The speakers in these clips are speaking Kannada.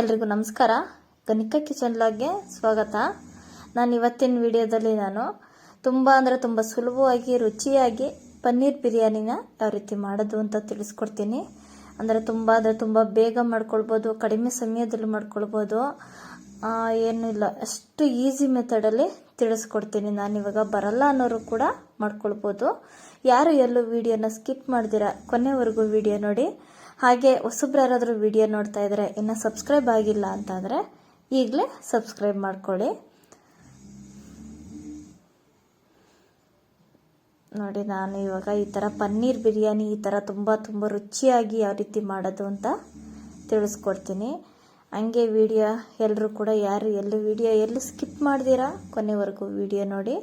ಎಲ್ರಿಗೂ ನಮಸ್ಕಾರ. ಗಣಿಕ ಕಿಚನ್ ಲಾಗ್ಗೆ ಸ್ವಾಗತ. ನಾನು ಇವತ್ತಿನ ವಿಡಿಯೋದಲ್ಲಿ ನಾನು ತುಂಬ ಅಂದರೆ ತುಂಬ ಸುಲಭವಾಗಿ, ರುಚಿಯಾಗಿ ಪನ್ನೀರ್ ಬಿರಿಯಾನಿನ ಯಾವ ರೀತಿ ಮಾಡೋದು ಅಂತ ತಿಳಿಸ್ಕೊಡ್ತೀನಿ. ಅಂದರೆ ತುಂಬ ಅಂದರೆ ತುಂಬ ಬೇಗ ಮಾಡ್ಕೊಳ್ಬೋದು, ಕಡಿಮೆ ಸಮಯದಲ್ಲಿ ಮಾಡ್ಕೊಳ್ಬೋದು. ಏನೂ ಇಲ್ಲ, ಅಷ್ಟು ಈಸಿ ಮೆಥಡಲ್ಲಿ ತಿಳಿಸ್ಕೊಡ್ತೀನಿ. ನಾನು ಇವಾಗ ಬರಲ್ಲ ಅನ್ನೋರು ಕೂಡ ಮಾಡ್ಕೊಳ್ಬೋದು. ಯಾರು ಎಲ್ಲೂ ವಿಡಿಯೋನ ಸ್ಕಿಪ್ ಮಾಡಿದಿರ, ಕೊನೆವರೆಗೂ ವಿಡಿಯೋ ನೋಡಿ. ಹಾಗೆ ಹೊಸಬ್ರು ಯಾರಾದರೂ ವಿಡಿಯೋ ನೋಡ್ತಾ ಇದ್ರೆ ಇನ್ನು ಸಬ್ಸ್ಕ್ರೈಬ್ ಆಗಿಲ್ಲ ಅಂತಂದರೆ ಈಗಲೇ ಸಬ್ಸ್ಕ್ರೈಬ್ ಮಾಡ್ಕೊಳ್ಳಿ. ನೋಡಿ, ನಾನು ಇವಾಗ ಈ ಥರ ಪನ್ನೀರ್ ಬಿರಿಯಾನಿ ಈ ಥರ ತುಂಬ ತುಂಬ ರುಚಿಯಾಗಿ ಯಾವ ರೀತಿ ಮಾಡೋದು ಅಂತ ತಿಳಿಸ್ಕೊಡ್ತೀನಿ. ಹಂಗೆ ವಿಡಿಯೋ ಎಲ್ಲರೂ ಕೂಡ ಯಾರು ಎಲ್ಲ ವಿಡಿಯೋ ಎಲ್ಲಿ ಸ್ಕಿಪ್ ಮಾಡ್ದಿರಾ ಕೊನೆವರೆಗೂ ವಿಡಿಯೋ ನೋಡಿ.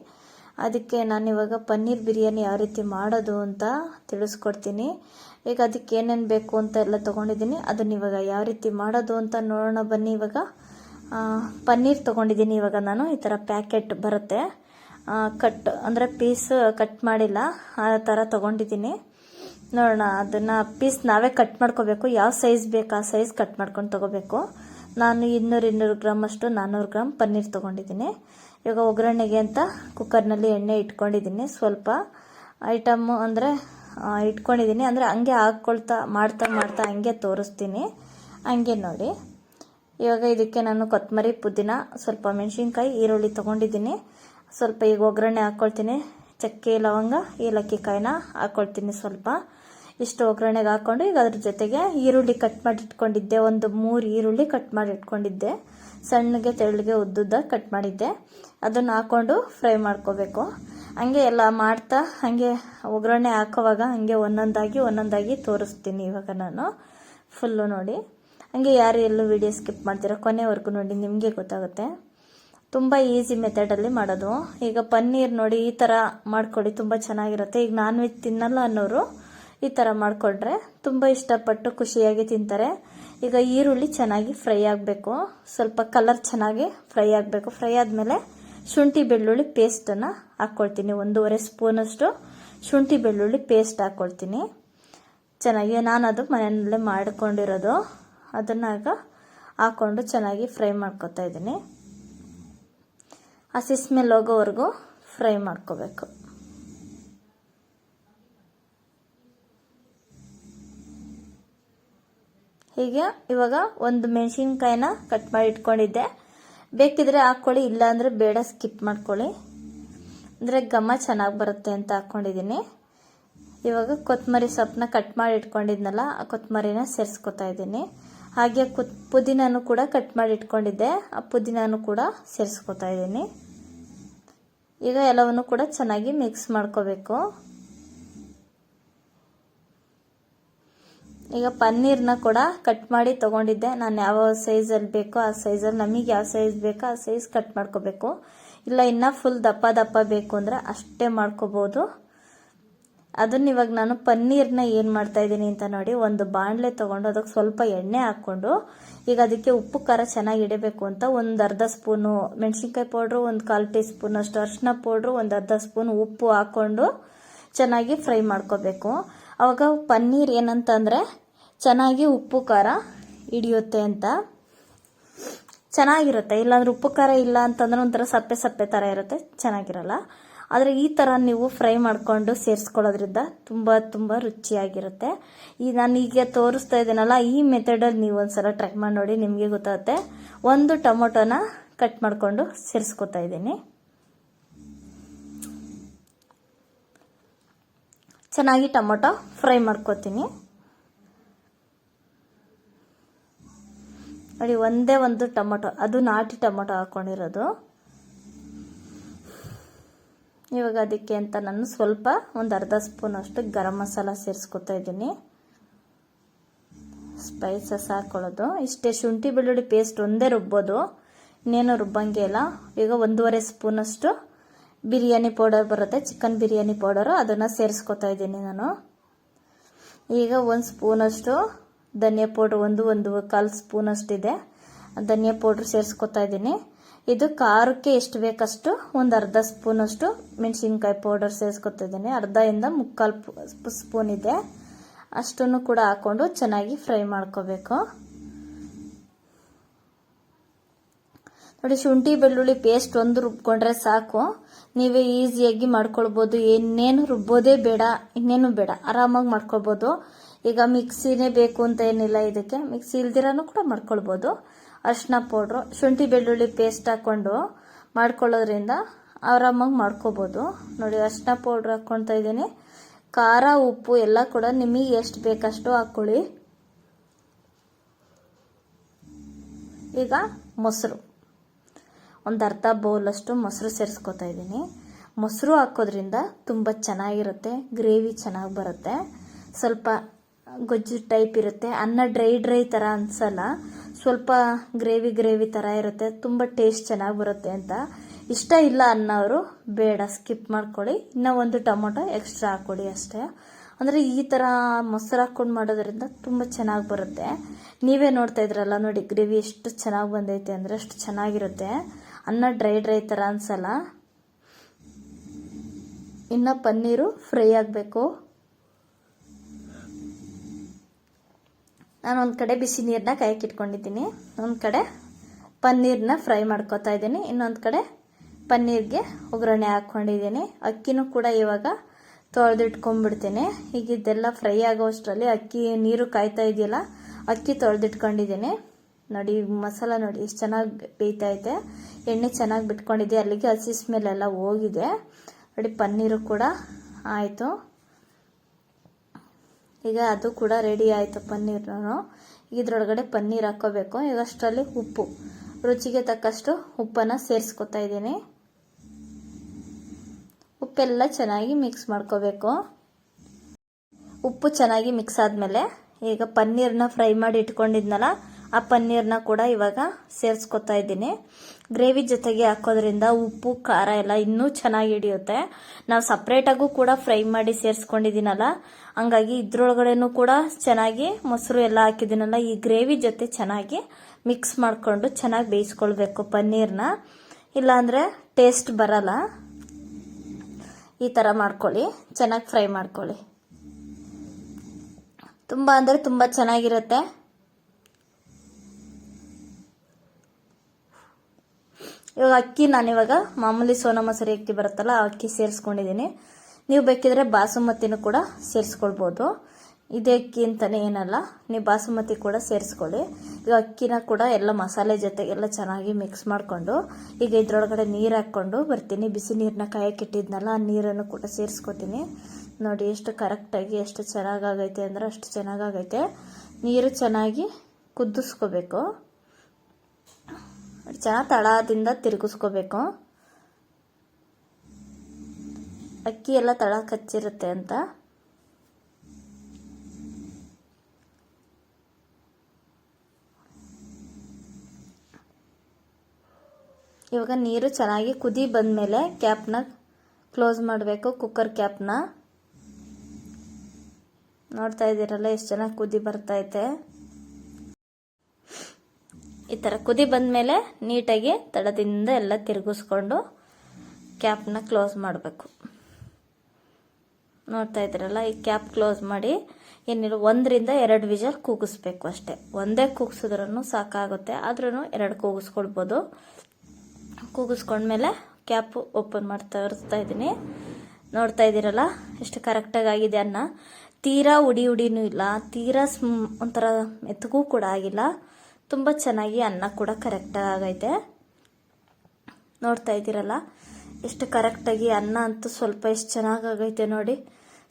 ಅದಕ್ಕೆ ನಾನಿವಾಗ ಪನ್ನೀರ್ ಬಿರಿಯಾನಿ ಯಾವ ರೀತಿ ಮಾಡೋದು ಅಂತ ತಿಳಿಸ್ಕೊಡ್ತೀನಿ. ಈಗ ಅದಕ್ಕೆ ಏನೇನು ಬೇಕು ಅಂತ ಎಲ್ಲ ತೊಗೊಂಡಿದ್ದೀನಿ. ಅದನ್ನ ಇವಾಗ ಯಾವ ರೀತಿ ಮಾಡೋದು ಅಂತ ನೋಡೋಣ ಬನ್ನಿ ಇವಾಗ. ಪನ್ನೀರ್ ತೊಗೊಂಡಿದ್ದೀನಿ ಇವಾಗ ನಾನು. ಈ ಥರ ಪ್ಯಾಕೆಟ್ ಬರುತ್ತೆ. ಕಟ್ ಅಂದರೆ ಪೀಸ್ ಕಟ್ ಮಾಡಿಲ್ಲ. ಆ ಥರ ತೊಗೊಂಡಿದ್ದೀನಿ. ನೋಡೋಣ, ಅದನ್ನು ಪೀಸ್ ನಾವೇ ಕಟ್ ಮಾಡ್ಕೋಬೇಕು. ಯಾವ ಸೈಜ್ ಬೇಕು ಆ ಸೈಜ್ ಕಟ್ ಮಾಡ್ಕೊಂಡು ತೊಗೋಬೇಕು. ನಾನು ಇನ್ನೂರು ಇನ್ನೂರು ಗ್ರಾಮ್ ಅಷ್ಟು ನಾನ್ನೂರು ಗ್ರಾಮ್ ಪನ್ನೀರ್ ತೊಗೊಂಡಿದ್ದೀನಿ. ಇವಾಗ ಒಗ್ಗರಣೆಗೆ ಅಂತ ಕುಕ್ಕರ್ನಲ್ಲಿ ಎಣ್ಣೆ ಇಟ್ಕೊಂಡಿದ್ದೀನಿ. ಸ್ವಲ್ಪ ಐಟಮ್ಮು ಅಂದರೆ ಇಟ್ಕೊಂಡಿದ್ದೀನಿ. ಅಂದರೆ ಹಂಗೆ ಹಾಕ್ಕೊಳ್ತಾ ಮಾಡ್ತಾ ಮಾಡ್ತಾ ಹಂಗೆ ತೋರಿಸ್ತೀನಿ. ಹಂಗೆ ನೋಡಿ. ಇವಾಗ ಇದಕ್ಕೆ ನಾನು ಕೊತ್ತಂಬರಿ ಪುದೀನ, ಸ್ವಲ್ಪ ಮೆಣಸಿನ್ಕಾಯಿ, ಈರುಳ್ಳಿ ತೊಗೊಂಡಿದ್ದೀನಿ. ಸ್ವಲ್ಪ ಈಗ ಒಗ್ಗರಣೆ ಹಾಕ್ಕೊಳ್ತೀನಿ ಚಕ್ಕೆ, ಲವಂಗ, ಏಲಕ್ಕಿ ಕಾಯಿನ ಹಾಕ್ಕೊಳ್ತೀನಿ ಸ್ವಲ್ಪ. ಇಷ್ಟು ಒಗ್ಗರಣೆಗೆ ಹಾಕ್ಕೊಂಡು ಈಗ ಅದ್ರ ಜೊತೆಗೆ ಈರುಳ್ಳಿ ಕಟ್ ಮಾಡಿ ಇಟ್ಕೊಂಡಿದ್ದೆ ಒಂದು ಮೂರು ಈರುಳ್ಳಿ ಕಟ್ ಮಾಡಿ ಇಟ್ಕೊಂಡಿದ್ದೆ ಸಣ್ಣಗೆ ತೆಳ್ಳಗೆ ಉದ್ದುದ್ದ ಕಟ್ ಮಾಡಿದ್ದೆ. ಅದನ್ನು ಹಾಕ್ಕೊಂಡು ಫ್ರೈ ಮಾಡ್ಕೋಬೇಕು. ಹಂಗೆ ಎಲ್ಲ ಮಾಡ್ತಾ, ಹಾಗೆ ಒಗ್ಗರಣೆ ಹಾಕೋವಾಗ ಹಾಗೆ ಒಂದೊಂದಾಗಿ ಒಂದೊಂದಾಗಿ ತೋರಿಸ್ತೀನಿ ಇವಾಗ ನಾನು. ಫುಲ್ಲು ನೋಡಿ. ಹಂಗೆ ಯಾರು ಎಲ್ಲೂ ವಿಡಿಯೋ ಸ್ಕಿಪ್ ಮಾಡ್ತೀರೋ ಕೊನೆವರೆಗೂ ನೋಡಿ, ನಿಮಗೆ ಗೊತ್ತಾಗುತ್ತೆ. ತುಂಬ ಈಸಿ ಮೆಥಡಲ್ಲಿ ಮಾಡೋದು. ಈಗ ಪನ್ನೀರ್ ನೋಡಿ ಈ ಥರ ಮಾಡ್ಕೊಳ್ಳಿ ತುಂಬ ಚೆನ್ನಾಗಿರುತ್ತೆ. ಈಗ ನಾನ್ ವೆಜ್ ತಿನ್ನಲ್ಲ ಅನ್ನೋರು ಈ ಥರ ಮಾಡಿಕೊಂಡ್ರೆ ತುಂಬ ಇಷ್ಟಪಟ್ಟು ಖುಷಿಯಾಗಿ ತಿಂತಾರೆ. ಈಗ ಈರುಳ್ಳಿ ಚೆನ್ನಾಗಿ ಫ್ರೈ ಆಗಬೇಕು. ಸ್ವಲ್ಪ ಕಲರ್ ಚೆನ್ನಾಗಿ ಫ್ರೈ ಆಗಬೇಕು. ಫ್ರೈ ಆದಮೇಲೆ ಶುಂಠಿ ಬೆಳ್ಳುಳ್ಳಿ ಪೇಸ್ಟನ್ನು ಹಾಕ್ಕೊಳ್ತೀನಿ ಒಂದೂವರೆ ಸ್ಪೂನಷ್ಟು ಶುಂಠಿ ಬೆಳ್ಳುಳ್ಳಿ ಪೇಸ್ಟ್ ಹಾಕ್ಕೊಳ್ತೀನಿ ಚೆನ್ನಾಗಿ ನಾನು ಅದು ಮನೆಯಲ್ಲೇ ಮಾಡ್ಕೊಂಡಿರೋದು. ಅದನ್ನಾಗ ಹಾಕ್ಕೊಂಡು ಚೆನ್ನಾಗಿ ಫ್ರೈ ಮಾಡ್ಕೊತಾ ಇದ್ದೀನಿ. ಹಸಿ ಸ್ಮೆಲ್ ಹೋಗೋವರೆಗೂ ಫ್ರೈ ಮಾಡ್ಕೋಬೇಕು. ಹೀಗೆ ಇವಾಗ ಒಂದು ಮೆಣಸಿನ್ಕಾಯಿನ ಕಟ್ ಮಾಡಿ ಇಟ್ಕೊಂಡಿದ್ದೆ. ಬೇಕಿದ್ರೆ ಹಾಕ್ಕೊಳ್ಳಿ, ಇಲ್ಲಾಂದರೆ ಬೇಡ ಸ್ಕಿಪ್ ಮಾಡ್ಕೊಳ್ಳಿ. ಅಂದರೆ ಘಮ ಚೆನ್ನಾಗಿ ಬರುತ್ತೆ ಅಂತ ಹಾಕ್ಕೊಂಡಿದ್ದೀನಿ. ಇವಾಗ ಕೊತ್ತಂಬರಿ ಸೊಪ್ಪನ್ನ ಕಟ್ ಮಾಡಿ ಇಟ್ಕೊಂಡಿದ್ನಲ್ಲ, ಆ ಕೊತ್ತಂಬರಿನ ಸೇರಿಸ್ಕೊತಾ ಇದ್ದೀನಿ. ಹಾಗೆ ಕುತ್, ಪುದೀನನೂ ಕೂಡ ಕಟ್ ಮಾಡಿ ಇಟ್ಕೊಂಡಿದ್ದೆ, ಆ ಪುದೀನೂ ಕೂಡ ಸೇರಿಸ್ಕೊತಾ ಇದ್ದೀನಿ. ಈಗ ಎಲ್ಲವನ್ನು ಕೂಡ ಚೆನ್ನಾಗಿ ಮಿಕ್ಸ್ ಮಾಡ್ಕೋಬೇಕು. ಈಗ ಪನ್ನೀರ್ನ ಕೂಡ ಕಟ್ ಮಾಡಿ ತೊಗೊಂಡಿದ್ದೆ. ನಾನು ಯಾವ ಸೈಜಲ್ಲಿ ಬೇಕೋ ಆ ಸೈಜಲ್ಲಿ ನಮಗೆ ಯಾವ ಸೈಜ್ ಬೇಕೋ ಆ ಸೈಜ್ ಕಟ್ ಮಾಡ್ಕೋಬೇಕು. ಇಲ್ಲ, ಇನ್ನೂ ಫುಲ್ ದಪ್ಪ ದಪ್ಪ ಬೇಕು ಅಂದರೆ ಅಷ್ಟೇ ಮಾಡ್ಕೋಬೋದು. ಅದನ್ನ ಇವಾಗ ನಾನು ಪನ್ನೀರ್ನ ಏನು ಮಾಡ್ತಾ ಇದ್ದೀನಿ ಅಂತ ನೋಡಿ, ಒಂದು ಬಾಣಲೆ ತೊಗೊಂಡು ಅದಕ್ಕೆ ಸ್ವಲ್ಪ ಎಣ್ಣೆ ಹಾಕ್ಕೊಂಡು, ಈಗ ಅದಕ್ಕೆ ಉಪ್ಪು, ಖಾರ ಚೆನ್ನಾಗಿ ಇಡಬೇಕು ಅಂತ ಒಂದು ಅರ್ಧ ಸ್ಪೂನು ಮೆಣಸಿನ್ಕಾಯಿ ಪೌಡ್ರು ಒಂದು ಕಾಲು ಟೀ ಸ್ಪೂನ್ ಅಷ್ಟು ಅರಿಶಿನ ಪೌಡ್ರು ಒಂದು ಅರ್ಧ ಸ್ಪೂನ್ ಉಪ್ಪು ಹಾಕ್ಕೊಂಡು ಚೆನ್ನಾಗಿ ಫ್ರೈ ಮಾಡ್ಕೋಬೇಕು. ಅವಾಗ ಪನ್ನೀರ್ ಏನಂತಂದರೆ ಚೆನ್ನಾಗಿ ಉಪ್ಪು, ಖಾರ ಹಿಡಿಯುತ್ತೆ ಅಂತ. ಚೆನ್ನಾಗಿರುತ್ತೆ. ಇಲ್ಲಾಂದ್ರೆ ಉಪ್ಪು, ಖಾರ ಇಲ್ಲ ಅಂತಂದ್ರೆ ಒಂಥರ ಸಪ್ಪೆ ಸಪ್ಪೆ ಥರ ಇರುತ್ತೆ. ಚೆನ್ನಾಗಿರಲ್ಲ. ಆದರೆ ಈ ಥರ ನೀವು ಫ್ರೈ ಮಾಡಿಕೊಂಡು ಸೇರಿಸ್ಕೊಳ್ಳೋದ್ರಿಂದ ತುಂಬ ತುಂಬ ರುಚಿಯಾಗಿರುತ್ತೆ. ಈ ನಾನು ಈಗ ತೋರಿಸ್ತಾ ಇದ್ದೀನಲ್ಲ, ಈ ಮೆಥಡಲ್ಲಿ ನೀವು ಒಂದ್ಸಲ ಟ್ರೈ ಮಾಡಿ ನೋಡಿ, ನಿಮಗೆ ಗೊತ್ತಾಗುತ್ತೆ. ಒಂದು ಟೊಮೊಟೊನ ಕಟ್ ಮಾಡಿಕೊಂಡು ಸೇರಿಸ್ಕೊತಾ ಇದ್ದೀನಿ. ಚೆನ್ನಾಗಿ ಟೊಮೊಟೊ ಫ್ರೈ ಮಾಡ್ಕೋತೀನಿ. ನೋಡಿ, ಒಂದೇ ಒಂದು ಟೊಮೊಟೊ, ಅದು ನಾಟಿ ಟೊಮೊಟೊ ಹಾಕ್ಕೊಂಡಿರೋದು ಇವಾಗ ಅದಕ್ಕೆ ಅಂತ ನಾನು ಸ್ವಲ್ಪ ಒಂದು ಅರ್ಧ ಸ್ಪೂನ್ ಅಷ್ಟು ಗರಂ ಮಸಾಲ ಸೇರಿಸ್ಕೊತಾ ಇದ್ದೀನಿ. ಸ್ಪೈಸಸ್ ಹಾಕ್ಕೊಳ್ಳೋದು ಇಷ್ಟೇ ಶುಂಠಿ ಬೆಳ್ಳುಳ್ಳಿ ಪೇಸ್ಟ್ ಒಂದೇ ರುಬ್ಬೋದು. ಇನ್ನೇನು ರುಬ್ಬಂಗೆ ಇಲ್ಲ. ಈಗ ಒಂದೂವರೆ ಸ್ಪೂನಷ್ಟು ಬಿರಿಯಾನಿ ಪೌಡರ್ ಬರುತ್ತೆ, ಚಿಕನ್ ಬಿರಿಯಾನಿ ಪೌಡರು. ಅದನ್ನು ಸೇರಿಸ್ಕೊತಾ ಇದ್ದೀನಿ ನಾನು. ಈಗ ಒಂದು ಸ್ಪೂನಷ್ಟು ಧನಿಯಾ ಪೌಡ್ರ್, ಒಂದು ಒಂದು, ಕಾಲು ಸ್ಪೂನಷ್ಟಿದೆ ಧನಿಯಾ ಪೌಡ್ರ್ ಸೇರಿಸ್ಕೊತಾ ಇದ್ದೀನಿ. ಇದು ಖಾರಕ್ಕೆ ಎಷ್ಟು ಬೇಕಷ್ಟು ಒಂದು ಅರ್ಧ ಸ್ಪೂನಷ್ಟು ಮೆಣಸಿನ್ಕಾಯಿ ಪೌಡರ್ ಸೇರಿಸ್ಕೊತಾ ಇದ್ದೀನಿ. ಅರ್ಧದಿಂದ ಮುಕ್ಕಾಲು ಸ್ಪೂನ್ ಇದೆ. ಅಷ್ಟನ್ನು ಕೂಡ ಹಾಕ್ಕೊಂಡು ಚೆನ್ನಾಗಿ ಫ್ರೈ ಮಾಡ್ಕೋಬೇಕು. ನೋಡಿ, ಶುಂಠಿ, ಬೆಳ್ಳುಳ್ಳಿ ಪೇಸ್ಟ್ ಒಂದು ರುಬ್ಕೊಂಡ್ರೆ ಸಾಕು. ನೀವೇ ಈಸಿಯಾಗಿ ಮಾಡ್ಕೊಳ್ಬೋದು. ಇನ್ನೇನು ರುಬ್ಬೋದೇ ಬೇಡ. ಇನ್ನೇನು ಬೇಡ. ಆರಾಮಾಗಿ ಮಾಡ್ಕೊಳ್ಬೋದು. ಈಗ ಮಿಕ್ಸಿನೇ ಬೇಕು ಅಂತ ಏನಿಲ್ಲ ಇದಕ್ಕೆ. ಮಿಕ್ಸಿ ಇಲ್ದಿರಾನು ಕೂಡ ಮಾಡ್ಕೊಳ್ಬೋದು. ಅರಿಶಿನ ಪೌಡ್ರು, ಶುಂಠಿ, ಬೆಳ್ಳುಳ್ಳಿ ಪೇಸ್ಟ್ ಹಾಕ್ಕೊಂಡು ಮಾಡ್ಕೊಳ್ಳೋದ್ರಿಂದ ಆರಾಮಾಗಿ ಮಾಡ್ಕೋಬೋದು ನೋಡಿ ಅರಿಶಿನ ಪೌಡ್ರ್ ಹಾಕ್ಕೊಳ್ತಾ ಇದ್ದೀನಿ. ಖಾರ, ಉಪ್ಪು ಎಲ್ಲ ಕೂಡ ನಿಮಗೆ ಎಷ್ಟು ಬೇಕಷ್ಟು ಹಾಕ್ಕೊಳ್ಳಿ. ಈಗ ಮೊಸರು. ಒಂದು ಅರ್ಧ ಬೌಲಷ್ಟು ಮೊಸರು ಸೇರಿಸ್ಕೊತಾ ಇದ್ದೀನಿ. ಮೊಸರು ಹಾಕೋದ್ರಿಂದ ತುಂಬ ಚೆನ್ನಾಗಿರುತ್ತೆ ಗ್ರೇವಿ ಚೆನ್ನಾಗಿ ಬರುತ್ತೆ. ಸ್ವಲ್ಪ ಗೊಜ್ಜು ಟೈಪ್ ಇರುತ್ತೆ. ಅನ್ನ ಡ್ರೈ ಡ್ರೈ ಥರ ಅನ್ಸಲ್ಲ, ಸ್ವಲ್ಪ ಗ್ರೇವಿ ಗ್ರೇವಿ ಥರ ಇರುತ್ತೆ. ತುಂಬ ಟೇಸ್ಟ್ ಚೆನ್ನಾಗಿ ಬರುತ್ತೆ ಅಂತ. ಇಷ್ಟ ಇಲ್ಲ ಅನ್ನೋರು ಬೇಡ ಸ್ಕಿಪ್ ಮಾಡ್ಕೊಳ್ಳಿ. ಇನ್ನೂ ಒಂದು ಟೊಮೊಟೊ ಎಕ್ಸ್ಟ್ರಾ ಹಾಕ್ಕೊಡಿ ಅಷ್ಟೇ. ಅಂದರೆ ಈ ಥರ ಮೊಸರು ಹಾಕ್ಕೊಂಡು ಮಾಡೋದ್ರಿಂದ ತುಂಬ ಚೆನ್ನಾಗಿ ಬರುತ್ತೆ. ನೀವೇ ನೋಡ್ತಾ ಇದ್ರಲ್ಲ ನೋಡಿ ಗ್ರೇವಿ ಎಷ್ಟು ಚೆನ್ನಾಗಿ ಬಂದೈತೆ ಅಂದರೆ ಅಷ್ಟು ಚೆನ್ನಾಗಿರುತ್ತೆ. ಅನ್ನ ಡ್ರೈ ಡ್ರೈ ಥರ ಅನ್ಸಲ್ಲ? ಇನ್ನು ಪನ್ನೀರು ಫ್ರೈ ಆಗಬೇಕು. ನಾನು ಒಂದು ಕಡೆ ಬಿಸಿ ನೀರನ್ನ ಕಾಯಕ್ಕೆ ಇಟ್ಕೊಂಡಿದ್ದೀನಿ. ಒಂದು ಕಡೆ ಪನ್ನೀರನ್ನ ಫ್ರೈ ಮಾಡ್ಕೋತಾ ಇದ್ದೀನಿ. ಇನ್ನೊಂದು ಕಡೆ ಪನ್ನೀರ್ಗೆ ಒಗ್ಗರಣೆ ಹಾಕ್ಕೊಂಡಿದ್ದೀನಿ ಅಕ್ಕಿನೂ ಕೂಡ ಇವಾಗ ತೊಳೆದಿಟ್ಕೊಂಡ್ಬಿಡ್ತೀನಿ. ಈಗ ಇದೆಲ್ಲ ಫ್ರೈ ಆಗೋ ಅಷ್ಟರಲ್ಲಿ ಅಕ್ಕಿ ನೀರು ಕಾಯ್ತಾ ಇದೆಯಲ್ಲ, ಅಕ್ಕಿ ತೊಳೆದಿಟ್ಕೊಂಡಿದ್ದೀನಿ. ನೋಡಿ, ಮಸಾಲ ನೋಡಿ ಎಷ್ಟು ಚೆನ್ನಾಗಿ ಬೇಯ್ತೈತೆ ಎಣ್ಣೆ ಚೆನ್ನಾಗಿ ಬಿಟ್ಕೊಂಡಿದೆ ಅಲ್ಲಿಗೆ ಹಸಿ ಸ್ಮೆಲ್ಲೆಲ್ಲ ಹೋಗಿದೆ. ನೋಡಿ, ಪನ್ನೀರು ಕೂಡ ಆಯಿತು. ಈಗ ಅದು ಕೂಡ ರೆಡಿ ಆಯಿತು ಪನ್ನೀರನು. ಇದ್ರೊಳಗಡೆ ಪನ್ನೀರ್ ಹಾಕೋಬೇಕು ಈಗ ಅಷ್ಟರಲ್ಲಿ ಉಪ್ಪು. ರುಚಿಗೆ ತಕ್ಕಷ್ಟು ಉಪ್ಪನ್ನು ಸೇರಿಸ್ಕೊತಾ ಇದ್ದೀನಿ. ಉಪ್ಪೆಲ್ಲ ಚೆನ್ನಾಗಿ ಮಿಕ್ಸ್ ಮಾಡ್ಕೋಬೇಕು. ಉಪ್ಪು ಚೆನ್ನಾಗಿ ಮಿಕ್ಸ್ ಆದಮೇಲೆ ಈಗ ಪನ್ನೀರ್ನ ಫ್ರೈ ಮಾಡಿ ಇಟ್ಕೊಂಡಿದ್ನಲ್ಲ ಆ ಪನ್ನೀರ್ನ ಕೂಡ ಇವಾಗ ಸೇರಿಸ್ಕೊತಾ ಇದ್ದೀನಿ. ಗ್ರೇವಿ ಜೊತೆಗೆ ಹಾಕೋದ್ರಿಂದ ಉಪ್ಪು, ಖಾರ ಎಲ್ಲ ಇನ್ನೂ ಚೆನ್ನಾಗಿ ಹಿಡಿಯುತ್ತೆ. ನಾವು ಸಪ್ರೇಟಾಗೂ ಕೂಡ ಫ್ರೈ ಮಾಡಿ ಸೇರಿಸ್ಕೊಂಡಿದ್ದೀನಲ್ಲ, ಹಂಗಾಗಿ ಇದ್ರೊಳಗಡೆನೂ ಕೂಡ ಚೆನ್ನಾಗಿ ಮೊಸರು ಎಲ್ಲ ಹಾಕಿದ್ದೀನಲ್ಲ, ಈ ಗ್ರೇವಿ ಜೊತೆ ಚೆನ್ನಾಗಿ ಮಿಕ್ಸ್ ಮಾಡಿಕೊಂಡು ಚೆನ್ನಾಗಿ ಬೇಯಿಸ್ಕೊಳ್ಬೇಕು ಪನ್ನೀರ್ನ. ಇಲ್ಲಾಂದರೆ ಟೇಸ್ಟ್ ಬರಲ್ಲ. ಈ ಥರ ಮಾಡ್ಕೊಳ್ಳಿ, ಚೆನ್ನಾಗಿ ಫ್ರೈ ಮಾಡ್ಕೊಳ್ಳಿ. ತುಂಬ ಅಂದರೆ ತುಂಬ ಚೆನ್ನಾಗಿರುತ್ತೆ. ಇವಾಗ ಅಕ್ಕಿ ನಾನಿವಾಗ ಮಾಮೂಲಿ ಸೋನಾ ಮಸೂರಿ ಅಕ್ಕಿ ಬರುತ್ತಲ್ಲ, ಆ ಅಕ್ಕಿ ಸೇರಿಸ್ಕೊಂಡಿದ್ದೀನಿ. ನೀವು ಬೇಕಿದ್ರೆ ಬಾಸುಮತಿನೂ ಕೂಡ ಸೇರಿಸ್ಕೊಳ್ಬೋದು. ಇದೇ ಅಕ್ಕಿ ಅಂತಲೇ ಏನಲ್ಲ, ನೀವು ಬಾಸುಮತಿ ಕೂಡ ಸೇರಿಸ್ಕೊಳ್ಳಿ. ಈಗ ಅಕ್ಕಿನ ಕೂಡ ಎಲ್ಲ ಮಸಾಲೆ ಜೊತೆಗೆಲ್ಲ ಚೆನ್ನಾಗಿ ಮಿಕ್ಸ್ ಮಾಡಿಕೊಂಡು, ಈಗ ಇದ್ರೊಳಗಡೆ ನೀರು ಹಾಕ್ಕೊಂಡು ಬರ್ತೀನಿ. ಬಿಸಿ ನೀರನ್ನ ಕಾಯಕ್ಕಿಟ್ಟಿದ್ನಲ್ಲ ಆ ನೀರನ್ನು ಕೂಡ ಸೇರಿಸ್ಕೊತೀನಿ. ನೋಡಿ, ಎಷ್ಟು ಕರೆಕ್ಟಾಗಿ ಎಷ್ಟು ಚೆನ್ನಾಗಾಗೈತೆ ಅಂದರೆ ಅಷ್ಟು ಚೆನ್ನಾಗಾಗೈತೆ. ನೀರು ಚೆನ್ನಾಗಿ ಕುದಿಸ್ಕೋಬೇಕು. ಚೆನ್ನಾಗಿ ತಳದಿಂದ ತಿರುಗಿಸ್ಕೋಬೇಕು. ಅಕ್ಕಿ ಎಲ್ಲ ತಳ ಕಚ್ಚಿರುತ್ತೆ ಅಂತ. ಇವಾಗ ನೀರು ಚೆನ್ನಾಗಿ ಕುದಿ ಬಂದಮೇಲೆ ಕ್ಯಾಪ್ನ ಕ್ಲೋಸ್ ಮಾಡಬೇಕು, ಕುಕ್ಕರ್ ಕ್ಯಾಪ್ನ. ನೋಡ್ತಾ ಇದ್ದೀರಲ್ಲ, ಎಷ್ಟು ಚೆನ್ನಾಗಿ ಕುದಿ ಬರ್ತೈತೆ ಈ ಥರ ಕುದಿ ಬಂದಮೇಲೆ ನೀಟಾಗಿ ತಡದಿಂದ ಎಲ್ಲ ತಿರುಗಿಸ್ಕೊಂಡು ಕ್ಯಾಪ್ನ ಕ್ಲೋಸ್ ಮಾಡಬೇಕು. ನೋಡ್ತಾ ಇದ್ದೀರಲ್ಲ, ಈ ಕ್ಯಾಪ್ ಕ್ಲೋಸ್ ಮಾಡಿ ಏನಿಲ್ಲ ಒಂದರಿಂದ ಎರಡು ವಿಜಲ್ ಕೂಗಿಸ್ಬೇಕು ಅಷ್ಟೇ. ಒಂದೇ ಕೂಗಿಸಿದ್ರೂ ಸಾಕಾಗುತ್ತೆ. ಆದ್ರೂ ಎರಡು ಕೂಗಿಸ್ಕೊಳ್ಬೋದು. ಕೂಗಿಸ್ಕೊಂಡ್ಮೇಲೆ ಕ್ಯಾಪ್ ಓಪನ್ ಮಾಡ್ತಾ ತೋರಿಸ್ತಾ ಇದ್ದೀನಿ. ನೋಡ್ತಾ ಇದ್ದೀರಲ್ಲ, ಎಷ್ಟು ಕರೆಕ್ಟಾಗಿ ಆಗಿದೆ ಅನ್ನ. ತೀರಾ ಉಡಿ ಉಡಿನೂ ಇಲ್ಲ, ತೀರಾ ಸ್ಮ್ ಒಂಥರ ಮೆತ್ತಗೂ ಕೂಡ ಆಗಿಲ್ಲ. ತುಂಬ ಚೆನ್ನಾಗಿ ಅನ್ನ ಕೂಡ ಕರೆಕ್ಟಾಗಿ ಆಗೈತೆ. ನೋಡ್ತಾ ಇದ್ದೀರಲ್ಲ? ಎಷ್ಟು ಕರೆಕ್ಟಾಗಿ ಅನ್ನ ಅಂತೂ ಸ್ವಲ್ಪ ಎಷ್ಟು ಚೆನ್ನಾಗಿ ಆಗೈತೆ ನೋಡಿ.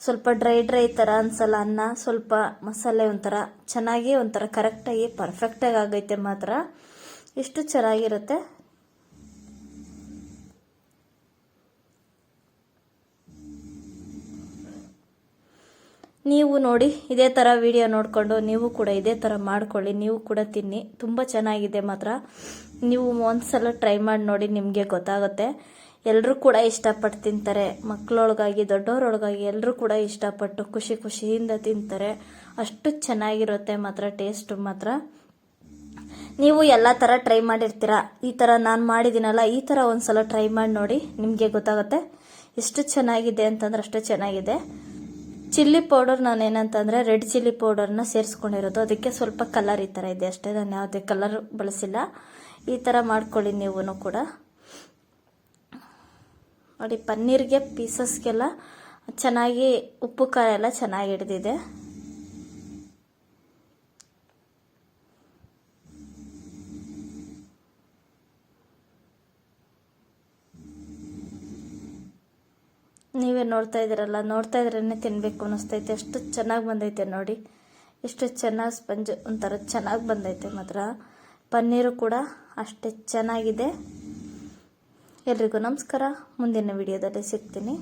ಸ್ವಲ್ಪ ಡ್ರೈ ಡ್ರೈ ಥರ ಅನ್ಸಲ್ಲ ಅನ್ನ, ಸ್ವಲ್ಪ ಮಸಾಲೆ ಒಂಥರ ಚೆನ್ನಾಗಿ ಒಂಥರ ಕರೆಕ್ಟಾಗಿ ಪರ್ಫೆಕ್ಟಾಗಿ ಆಗೈತೆ ಮಾತ್ರ. ಎಷ್ಟು ಚೆನ್ನಾಗಿರುತ್ತೆ? ನೀವು ನೋಡಿ, ಇದೇ ಥರ ವಿಡಿಯೋ ನೋಡಿಕೊಂಡು ನೀವು ಕೂಡ ಇದೇ ಥರ ಮಾಡ್ಕೊಳ್ಳಿ, ನೀವು ಕೂಡ ತಿನ್ನಿ. ತುಂಬ ಚೆನ್ನಾಗಿದೆ ಮಾತ್ರ. ನೀವು ಒಂದ್ಸಲ ಟ್ರೈ ಮಾಡಿ ನೋಡಿ ನಿಮಗೆ ಗೊತ್ತಾಗುತ್ತೆ. ಎಲ್ಲರೂ ಕೂಡ ಇಷ್ಟಪಟ್ಟು ತಿಂತಾರೆ. ಮಕ್ಕಳೊಳಗಾಗಿ ದೊಡ್ಡವರೊಳಗಾಗಿ ಎಲ್ಲರೂ ಕೂಡ ಇಷ್ಟಪಟ್ಟು ಖುಷಿ ಖುಷಿಯಿಂದ ತಿಂತಾರೆ. ಅಷ್ಟು ಚೆನ್ನಾಗಿರುತ್ತೆ ಮಾತ್ರ ಟೇಸ್ಟು ಮಾತ್ರ. ನೀವು ಎಲ್ಲ ಥರ ಟ್ರೈ ಮಾಡಿರ್ತೀರ? ಈ ಥರ ನಾನು ಮಾಡಿದ್ದೀನಲ್ಲ, ಈ ಥರ ಒಂದ್ಸಲ ಟ್ರೈ ಮಾಡಿ ನೋಡಿ ನಿಮಗೆ ಗೊತ್ತಾಗುತ್ತೆ. ಎಷ್ಟು ಚೆನ್ನಾಗಿದೆ ಅಂತಂದ್ರೆ ಅಷ್ಟು ಚೆನ್ನಾಗಿದೆ. ಚಿಲ್ಲಿ ಪೌಡರ್ ನಾನು ಏನಂತಂದರೆ ರೆಡ್ ಚಿಲ್ಲಿ ಪೌಡರ್ನ ಸೇರಿಸ್ಕೊಂಡಿರೋದು. ಅದಕ್ಕೆ ಸ್ವಲ್ಪ ಕಲರ್ ಈ ಥರ ಇದೆ ಅಷ್ಟೇ. ನಾನು ಯಾವುದೇ ಕಲರ್ ಬಳಸಿಲ್ಲ. ಈ ಥರ ಮಾಡ್ಕೊಳ್ಳಿ ನೀವು ಕೂಡ. ನೋಡಿ, ಪನ್ನೀರ್ಗೆ ಪೀಸಸ್ಗೆಲ್ಲ ಚೆನ್ನಾಗಿ ಉಪ್ಪು ಖಾರ ಎಲ್ಲ ಚೆನ್ನಾಗಿ ಹಿಡಿದಿದೆ. ನೀವೇ ನೋಡ್ತಾ ಇದ್ದೀರಲ್ಲ, ನೋಡ್ತಾ ಇದ್ರೇ ತಿನ್ನಬೇಕು ಅನ್ನಿಸ್ತೈತೆ. ಎಷ್ಟು ಚೆನ್ನಾಗಿ ಬಂದೈತೆ ನೋಡಿ. ಎಷ್ಟು ಚೆನ್ನಾಗಿ ಸ್ಪಂಜ್, ಒಂಥರ ಚೆನ್ನಾಗಿ ಬಂದೈತೆ ಮಾತ್ರ. ಪನ್ನೀರು ಕೂಡ ಅಷ್ಟೇ ಚೆನ್ನಾಗಿದೆ. ಎಲ್ರಿಗೂ ನಮಸ್ಕಾರ. ಮುಂದಿನ ವಿಡಿಯೋದಲ್ಲಿ ಸಿಗ್ತೀನಿ.